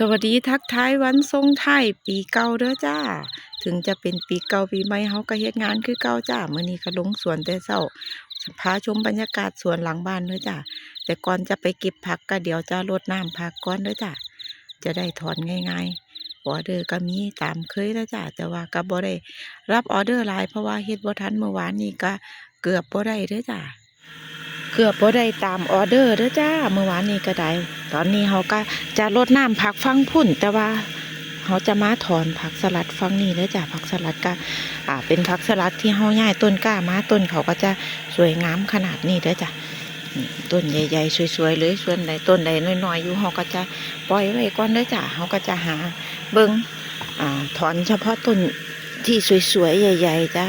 สวัสดีทักทายวันทรงไทยปีเก่าเด้อจ้า ถึงจะเป็นปีเก่าปีใหม่เฮาก็เฮ็ดงานคือเก่าจ้ามื้อนี้ก็ลงสวนแต่เช้าพาชมบรรยากาศสวนหลังบ้านเด้อจ้าแต่ก่อนจะไปเก็บผักก็เดี๋ยวจะรดน้ำผักก่อนเด้อจ้าจะได้ถอนง่ายๆออเดอร์ก็มีตามเคยแล้วจ้าแต่ว่าก็บ่ได้รับออเดอร์หลายเพราะว่าเฮ็ดบ่ทันเมื่อวานนี้ก็เกือบบ่ได้เด้อจ้า กือบบ่ได้ตามออเดอร์เด้อจ้าเมื่อวานนี้ก็ได้ตอนนี้เขาก็จะลดน้ำผักฟังพุ่น แต่ว่าเขาจะมาถอนผักสลัดฟังนี่เด้อจ้าผักสลัดก็อ่าเป็นผักสลัดที่เขาย่ายต้นกล้ามาต้นเขาก็จะสวยงามขนาดนี้เด้อจ้าต้นใหญ่ๆสวยๆเลยส่วนใดต้นใดน้อยๆอยู่เขาก็จะปล่อยไว้ก่อนเด้อจ้าเขาก็จะหาเบิ้งอ่าถอนเฉพาะต้นที่สวยๆใหญ่ ๆ จ้า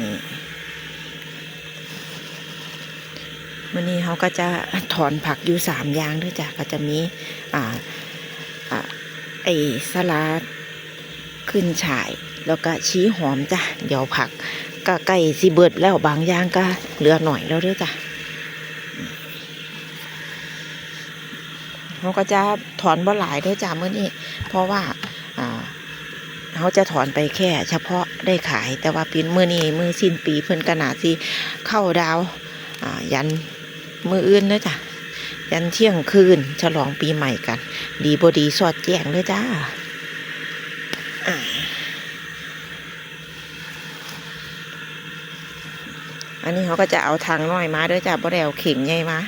นี่ วันนี้เขาก็จะถอนผักอยู่สามอย่างด้วยจ้ะก็จะมีอ่าอ่าไอสลัดขึ้นฉ่าย แล้วก็ชี้หอมจ้ะเดี๋ยวผักก็ใกล้สิเบิดแล้วบางอย่างก็เหลือหน่อยแล้วด้วยจ้ะเขาก็จะถอนบ่หลายด้วยจ้ะเมื่อนี้ เพราะว่าอ่าเขาจะถอนไปแค่ เฉพาะได้ขายแต่ว่าปีนมื่อนี้มือสิ้นปีเพิ่นกระนาที่เข้าดาวอ่ายัน มืออื่นเด้อจ้ะยันเที่ยงคืนฉลองปีใหม่กัน ดีบดีสอดแจ้งเด้อจ้าอันนี้เขาก็จะเอาทางน้อยมาด้อจ้ะบ่ได้เอาเข่งใหญ่มา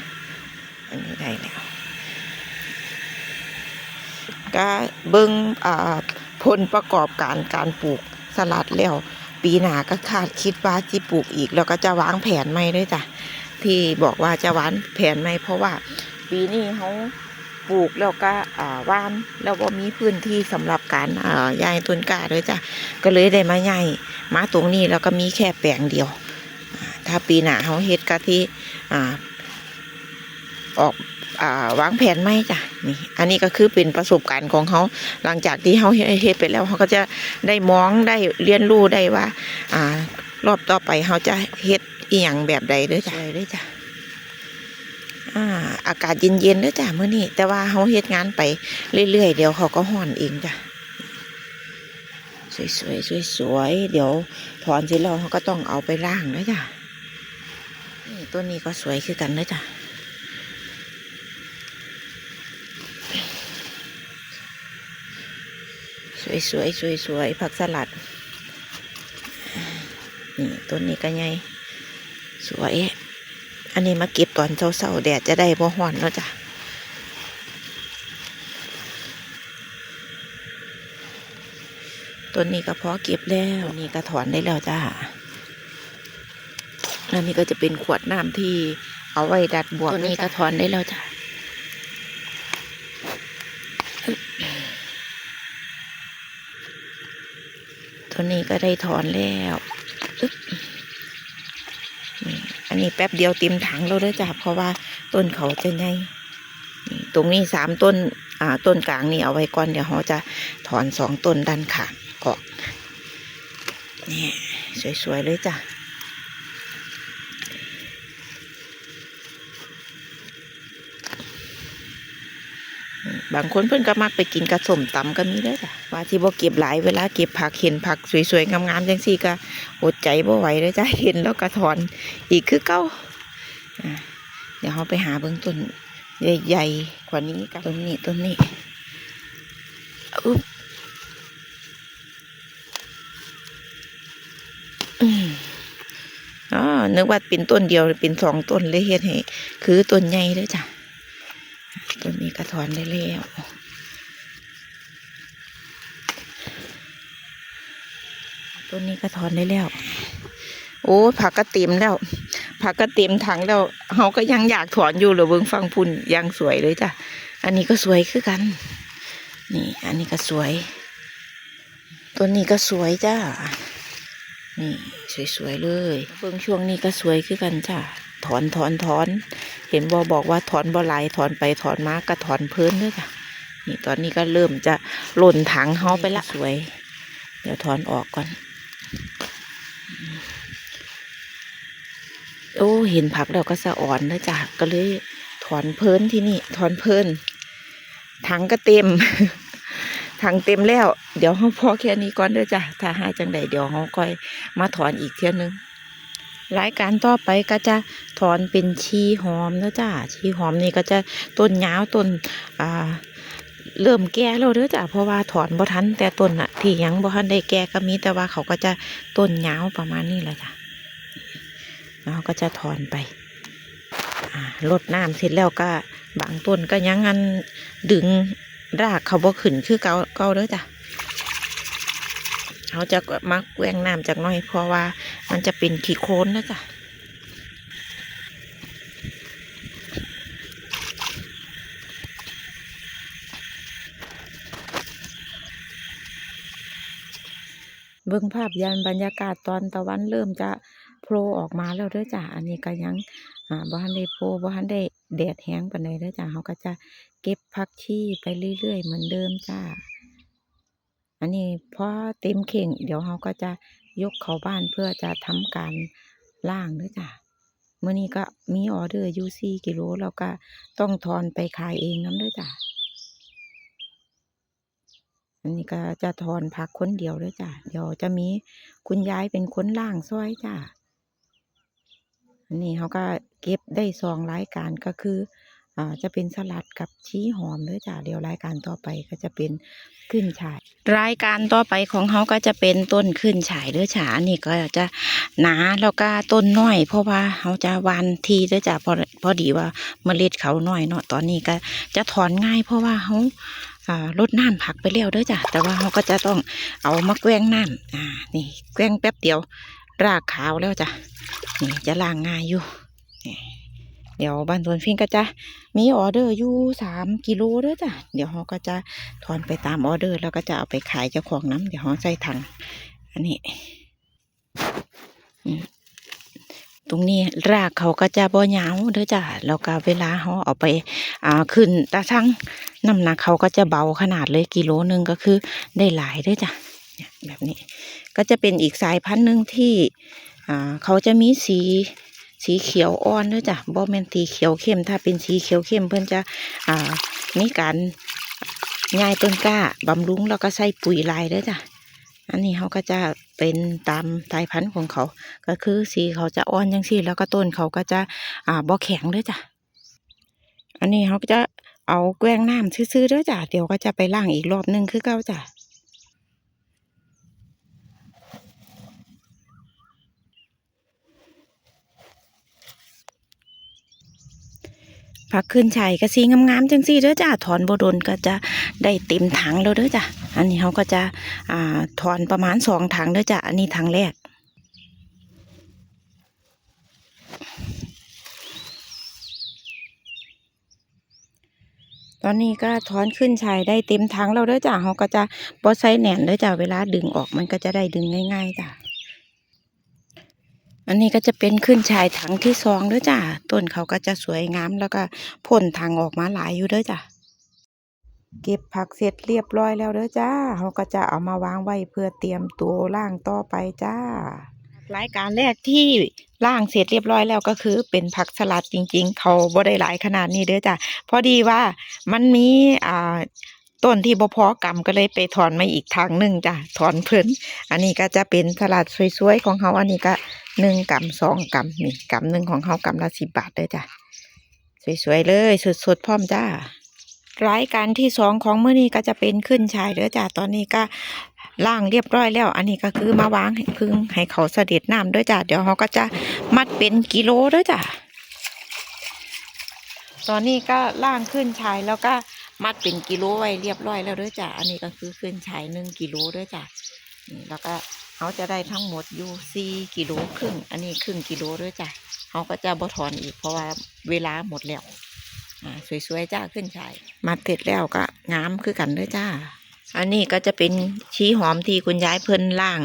อันนี้ได้แล้วก็เบิ่งอ่าผลประกอบการการปลูกสลัดแล้ว ปีหน้าก็คาดคิดว่าที่ปลูกอีก แล้วก็จะวางแผนใหม่ด้วยจ้ะ ที่บอกว่าจะหวานแผนไหมเพราะว่าปีนี้เขาปลูกแล้วก็หว่านแล้วว่ามีพื้นที่สำหรับการย้ายต้นกล้าด้วยจ้ะก็เลยได้มาใหญ่มาตรงนี้แล้วก็มีแค่แปลงเดียว ถ้าปีหน้าเขาเฮ็ดกะที่ออกอ่าวางแผนไหมจ้ะนี่ อันนี้ก็คือเป็นประสบการณ์ของเขาหลังจากที่เขาเฮ็ดไปแล้วเขาก็จะได้มองได้เรียนรู้ได้ว่าอ่ารอบต่อไปเขาจะเฮ็ด อีหยังแบบใดเด้อจ้ะเด้อจ้ะอ่าอากาศเย็นๆเด้อจ้ะมื้อนี้แต่ว่าเขาเฮ็ดงานไปเรื่อยๆเดี๋ยวเขาก็ห่อนเองจ้ะสวยๆสวยๆเดี๋ยวถอนเสร็จแล้วเขาก็ต้องเอาไปล้างเด้อจ้ะนี่ต้นนี้ก็สวยคือกันเด้อจ้ะสวยๆสวยๆผักสลัดนี่ต้นนี้ก็ใหญ่ สวย อันนี้มาเก็บตอนเช้าๆแดดจะได้บ่ฮ้อนแล้วจ้ะต้นนี้ก็พอเก็บแล้วนี่ก็ถอนได้แล้วจ้าอันนี้ก็จะเป็นขวดน้ำที่เอาไว้ดัดบวกต้นนี้ก็ถอนได้แล้วจ้ะต้นนี้ก็ได้ถอนแล้วอึ๊บ นี่แป๊บเดียวเต็มถังแล้วเด้อจ้ะเพราะว่าต้นเขาจะใหญ่ตรงนี้สามต้นอ่าต้นกลางนี่เอาไว้ก่อนเดี๋ยวเขาจะถอนสองต้นด้านข้างออกนี่สวยๆเลยจ้ะ บางคนเพิ่นก็มักไปกินกระสมตำก็มีเด้อจ้ะว่าที่บ่เก็บหลายเวลาเก็บผักเห็นผักสวยๆงามๆจังซี่ก็อดใจบ่ไหวเลยจ้ะเห็นแล้วก็ถอนอีกคือเก้าเดี๋ยวเราไปหาเบื้องต้นใหญ่ๆกว่านี้กันต้นนี้ต้นนี้อุ๊บอ๋อนึกว่าเป็นต้นเดียวเป็นสองต้นเลยเฮ็ดให้คือต้นใหญ่เลยจ้ะ ต้นนี้ก็ถอนได้แล้วต้นนี้ก็ถอนได้แล้ว โอ้ผักกระเต็มแล้วผักกระเต็มถังแล้วเขาก็ยังอยากถอนอยู่เหรือเบิ้งฟังพุ่นยังสวยเลยจ้ะอันนี้ก็สวยคือกัน นี่ อันนี้ก็สวยต้นนี้ก็สวยจ้านี่ สวยๆเลย เบิ้งช่วงนี้ก็สวยคือกันจ้าถอนถอนถอน เห็นบอบอกว่าถอนบ่หลายถอนไปถอนมาก็ถอนเพิ่นเลยจ้ะนี่ตอนนี้ก็เริ่มจะหล่นถังเขาไปละสวย เดี๋ยวถอนออกก่อน โอ้เห็นผักแล้วก็สะอ่อนนะจ้ะก็เลยถอนเพลินที่นี่ ถอนเพลินถังก็เต็มถังเต็มแล้ว เดี๋ยวเราพอแค่นี้ก่อนเด้อจ้ะถ้าหาจังใดเดี๋ยวเราค่อยมาถอนอีกเที่ยนึง รายการต่อไปก็จะถอนเป็นชีหอมเด้อจ้ะชีหอมนี่ก็จะต้นยาวต้นอ่าเริ่มแก่แล้วเด้อจ้ะเพราะว่าถอนบ่ทันแต่ต้นอะที่ยังบ่ทันได้แก่ก็มีแต่ว่าเขาก็จะต้นยาวประมาณนี้แหละจ้ะแล้วก็จะถอนไปอ่ารดน้ำเสร็จแล้วก็บางต้นก็ยังงันดึงรากเขาบ่ขึ้นคือเก่าเก่าเด้อจ้ะ เขาจะมักแกว่งน้ำจากน้อยเพราะว่ามันจะเป็นขี้โคลนนะจ้ะเบิ่งภาพยานบรรยากาศตอนตะวันเริ่มจะโผล่ออกมาแล้วเด้อจ้ะ อันนี้ก็ยังอ่าบ่ทันได้โพบ่ทันได้แดดแห้งปานใดเด้อจ้ะเขาก็จะเก็บผักชีไปเรื่อยๆเหมือนเดิมจ้า อันนี้พอเต็มเข่ง เดี๋ยวเขาก็จะยกเข้าบ้านเพื่อจะทำการล่างด้อจ้ะเมื้อนี้ก็มีออเดอร์ยู่สี่กิโลแล้วก็ต้องทอนไปขายเองน้ำด้อจ้ะอันนี้ก็จะทอนผักคนเดียวด้อจ้ะเดี๋ยวจะมีคุณยายเป็นคนล่างซอยจ้ะอันนี้เขาก็เก็บได้สองรายการก็คือ จะเป็นสลัดกับชี้หอมเด้อจ้ะเดี๋ยวรายการต่อไปก็จะเป็นขึ้นฉาย รายการต่อไปของเขาก็จะเป็นต้นขึ้นฉายเด้อจ้ะนนี้ก็จะหนาแล้วก็ต้นน้อย เพราะว่าเขาจะวานทีเด้อจ้ะพอพอดีว่าเมล็ดเขาน้อยเนาะตอนนี้ก็จะถอนง่าย เพราะว่าเขาอ่าลดน้ำผักไปแล้วเด้อจ้ะแต่ว่าเขาก็จะต้องเอามาแกว้งน้ำอ่านี่แกว้งแป๊บเดียวรากขาวแล้วจ้ะนี่จะล้างง่ายอยู่นี่ เดี๋ยวบ้านสวนฟิงก็จะมีออเดอร์อยู่สามกิโลเด้อจ้ะเดี๋ยวเขาก็จะถอนไปตามออเดอร์แล้วก็จะเอาไปขายเจ้าของน้ำเดี๋ยวเขาใส่ถัง อันนี้ตรงนี้รากเขาก็จะบ่ยาวเด้อจ้ะแล้วก็เวลาเขาเอาไปอ่าขึ้นตาช่างน้ำหนักเขาก็จะเบาขนาดเลยกิโลนึงก็คือได้หลายเด้อจ้ะแบบนี้ ก็จะเป็นอีกสายพันธุ์หนึ่งที่อ่าเขาจะมีสี สีเขียวอ่อนด้วยจ้ะบ่แมนสีเขียวเข้ม ถ้าเป็นสีเขียวเข้มเพิ่อนจะอ่ามีการง่ายต้นกล้าบำรุงแล้วก็ใส่ปุ๋ยลายด้วยจ้ะอันนี้เขาก็จะเป็นตามสายพันธุ์ของเขา ก็คือสีเขาจะอ่อนจังซี่แล้วก็ต้นเขาก็จะอ่าบ่แข็งด้วยจ้ะอันนี้เขาก็จะเอาแกว้งน้ำซื่อๆด้วยจ้ะเดี๋ยวก็จะไปล้างอีกรอบนึงคือเก่าจ้ะ ผักขึ้นชัยก็สีงามๆจังซี่เด้อจ้าถอนบโดนก็จะได้เต็มถังแล้วเด้อจ้ะอันนี้เขาก็จะอ่าถอนประมาณสองถังเด้อจ้ะอันนี้ถังแรกตอนนี้ก็ถอนขึ้นชัยได้เต็มถังแล้วเด้อจ้ะเขาก็จะบ่ใส่แหนนเด้อจ้ะเวลาดึงออกมันก็จะได้ดึงง่ายๆจ้ะ นนี้ก็จะเป็นขึ้นชายถังที่สองเด้อจ้ะต้นเขาก็จะสวยงามแล้วก็พ่นทางออกมาหลายอยู่เด้อจ้ะเก็บผักเสร็จเรียบร้อยแล้วเด้อจ้าเขาก็จะเอามาวางไว้เพื่อเตรียมตัวล่างต่อไปจ้ารายการแรกที่ล่างเสร็จเรียบร้อยแล้วก็คือเป็นผักสลัดจริง ๆ เขาบ่ได้หลายขนาดนี้เด้อจ้ะพอดีว่ามันมีอ่า ต้นที่บ่พอกำก็เลยไปถอนมาอีกทางหนึ่งจ้ะถอนเพิ่นอันนี้ก็จะเป็นสลัดสวยๆของเขาอันนี้ก็หนึ่งกำสองกำนี่กำหนึ่งของเขากำละสิบบาทเด้อจ้ะสวยๆเลยสดๆพร้อมจ้ารายการที่สองของเมื้อนี้ก็จะเป็นขึ้นชายเด้อจ้ะตอนนี้ก็ล่างเรียบร้อยแล้ว อันนี้ก็คือมาวางให้พึ่งให้เขาเสด็จน้ำด้อจ้ะเดี๋ยวเขาก็จะมัดเป็นกิโลเด้อจ้ะตอนนี้ก็ล่างขึ้นชายแล้วก็ มัดเป็นกิโลไว้เรียบร้อยแล้วเด้อจ้ะอันนี้ก็คือขึ้นชายหนึ่งกิโลเด้อจ้ะนี่แล้วก็เขาจะได้ทั้งหมดอยู่สี่กิโลครึ่ง อันนี้ครึ่งกิโลด้วยจ้ะเขาก็จะบ่ถอนอีกเพราะว่าเวลาหมดแล้วอ่าสวยๆจ้าขึ้นชายมาเสร็จแล้วก็งามคือกันด้วยจ้าอันนี้ก็จะเป็นชี้หอมที่คุณยายเพิ่นล่าง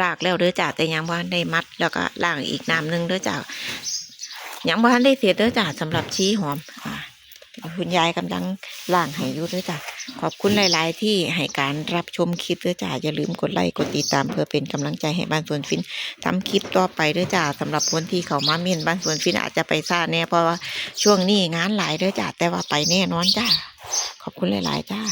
รากแล้วเด้อจ้าแต่ยังบ่ทันได้มัดแล้วก็ล่างอีกน้ำหนึ่งเด้อจ้ายังบ่ทันได้เสร็จเด้อจ้าสำหรับชี้หอมอ่า คุณยายกำลังล่างให้อยู่ด้วยจ้ะขอบคุณหลาย ๆ ที่ให้การรับชมคลิปด้วยจ้ะอย่าลืมกดไลค์กดติดตาม เพื่อเป็นกำลังใจให้บ้านสวนฟินทำคลิปต่อไปด้วยจ้ะสำหรับคนที่เขามาเมียนบ้านสวนฟินอาจจะไปซ่าแน่เพราะว่าช่วงนี้งานหลายด้วยจ้ะแต่ว่าไปแน่นอนจ้ะขอบคุณหลาย ๆ จ้า